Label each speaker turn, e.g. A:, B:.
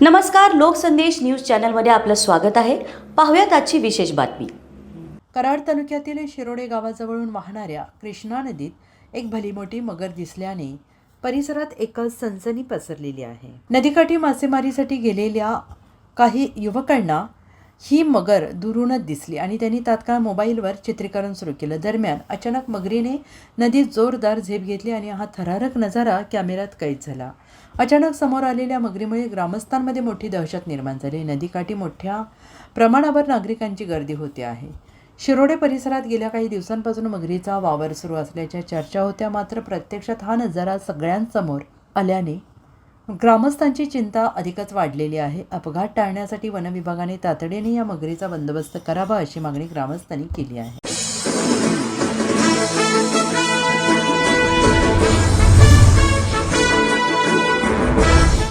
A: नमस्कार लोकसंदेश न्यूज चॅनलमध्ये आपलं स्वागत आहे. पाहूयात आजची विशेष बातमी.
B: कराड तालुक्यातील शिरोडे गावाजवळून वाहणाऱ्या कृष्णा नदीत एक भली मोठी मगर दिसल्याने परिसरात एकच सनसनी पसरलेली आहे. नदीकाठी मासेमारीसाठी गेलेल्या काही युवकांना ही मगर दुरूनच दिसली आणि त्यांनी तात्काळ मोबाईलवर चित्रीकरण सुरू केलं. दरम्यान अचानक मगरीने नदीत जोरदार झेप घेतली आणि हा थरारक नजारा कॅमेऱ्यात कैद झाला. अचानक समोर आलेल्या मगरीमुळे ग्रामस्थांमध्ये मोठी दहशत निर्माण झाली. नदीकाठी मोठ्या प्रमाणावर नागरिकांची गर्दी होते आहे. शिरोडे परिसरात गेल्या काही दिवसांपासून मगरीचा वावर सुरू असल्याच्या चर्चा होत्या. मात्र प्रत्यक्षात हा नजारा सगळ्यांसमोर आल्याने ग्रामस्थांची चिंता अधिकच वाढलेली आहे. अपघात टाळण्यासाठी वनविभागाने तातडीने या मगरीचा बंदोबस्त करावा अशी मागणी ग्रामस्थांनी केली आहे.